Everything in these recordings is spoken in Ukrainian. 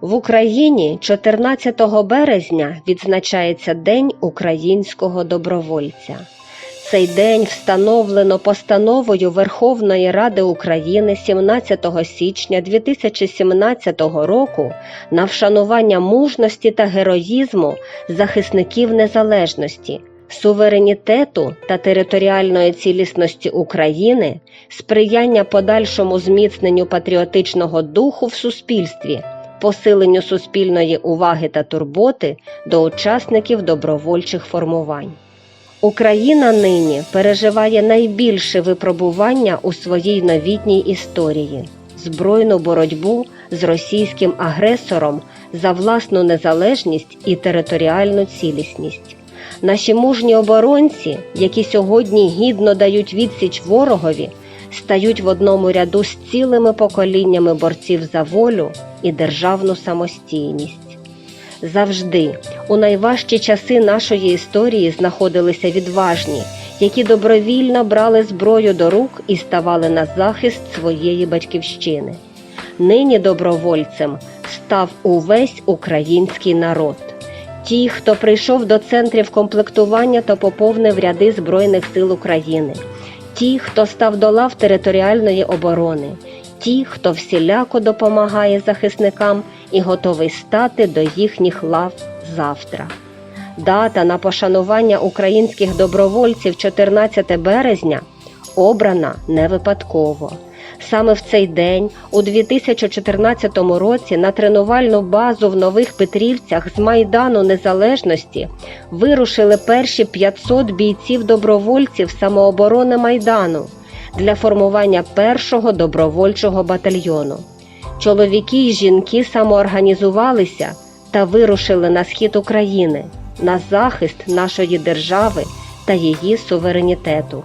В Україні 14 березня відзначається День українського добровольця. Цей день встановлено постановою Верховної Ради України 17 січня 2017 року на вшанування мужності та героїзму захисників незалежності, суверенітету та територіальної цілісності України, сприяння подальшому зміцненню патріотичного духу в суспільстві посиленню суспільної уваги та турботи до учасників добровольчих формувань. Україна нині переживає найбільше випробування у своїй новітній історії збройну боротьбу з російським агресором за власну незалежність і територіальну цілісність. Наші мужні оборонці, які сьогодні гідно дають відсіч ворогові, стають в одному ряду з цілими поколіннями борців за волю і державну самостійність. Завжди, у найважчі часи нашої історії, знаходилися відважні, які добровільно брали зброю до рук і ставали на захист своєї батьківщини. Нині добровольцем став увесь український народ. Ті, хто прийшов до центрів комплектування та поповнив ряди Збройних сил України, ті, хто став до лав територіальної оборони, ті, хто всіляко допомагає захисникам і готовий стати до їхніх лав завтра. Дата на пошанування українських добровольців 14 березня обрана не випадково. Саме в цей день, у 2014 році, на тренувальну базу в Нових Петрівцях з Майдану Незалежності вирушили перші 500 бійців-добровольців самооборони Майдану для формування першого добровольчого батальйону. Чоловіки й жінки самоорганізувалися та вирушили на схід України на захист нашої держави та її суверенітету.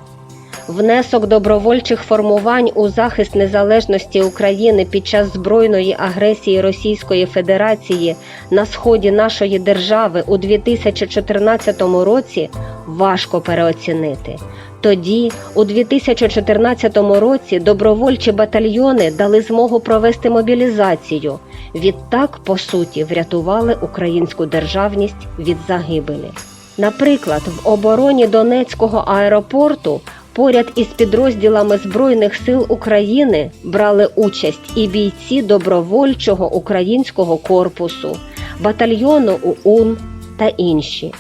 Внесок добровольчих формувань у захист незалежності України під час збройної агресії Російської Федерації на сході нашої держави у 2014 році важко переоцінити. Тоді, у 2014 році, добровольчі батальйони дали змогу провести мобілізацію. Відтак, по суті, врятували українську державність від загибелі. Наприклад, в обороні Донецького аеропорту поряд із підрозділами Збройних сил України брали участь і бійці добровольчого українського корпусу, батальйону УУН та інші.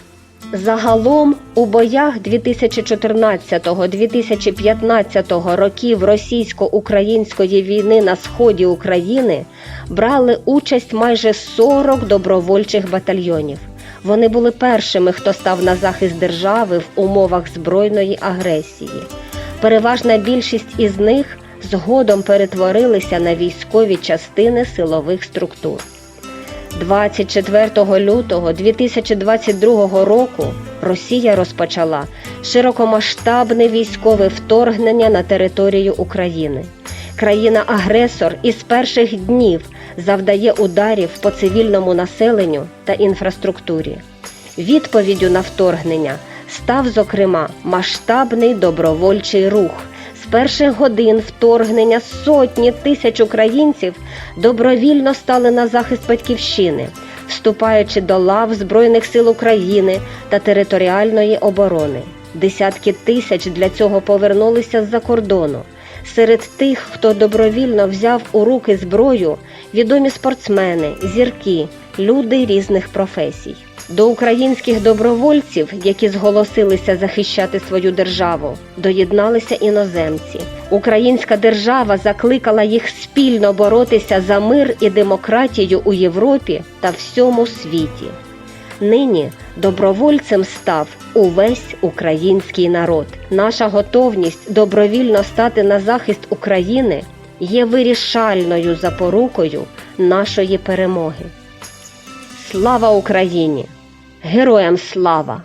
Загалом у боях 2014-2015 років російсько-української війни на сході України брали участь майже 40 добровольчих батальйонів. Вони були першими, хто став на захист держави в умовах збройної агресії. Переважна більшість із них згодом перетворилися на військові частини силових структур. 24 лютого 2022 року Росія розпочала широкомасштабне військове вторгнення на територію України. Країна-агресор із перших днів завдає ударів по цивільному населенню та інфраструктурі. Відповіддю на вторгнення став, зокрема, масштабний добровольчий рух. З перших годин вторгнення сотні тисяч українців добровільно стали на захист батьківщини, вступаючи до лав Збройних сил України та територіальної оборони. Десятки тисяч для цього повернулися з-за кордону. Серед тих, хто добровільно взяв у руки зброю, відомі спортсмени, зірки, люди різних професій. До українських добровольців, які зголосилися захищати свою державу, доєдналися іноземці. Українська держава закликала їх спільно боротися за мир і демократію у Європі та всьому світі. Нині добровольцем став увесь український народ. Наша готовність добровільно стати на захист України є вирішальною запорукою нашої перемоги. Слава Україні! Героям слава!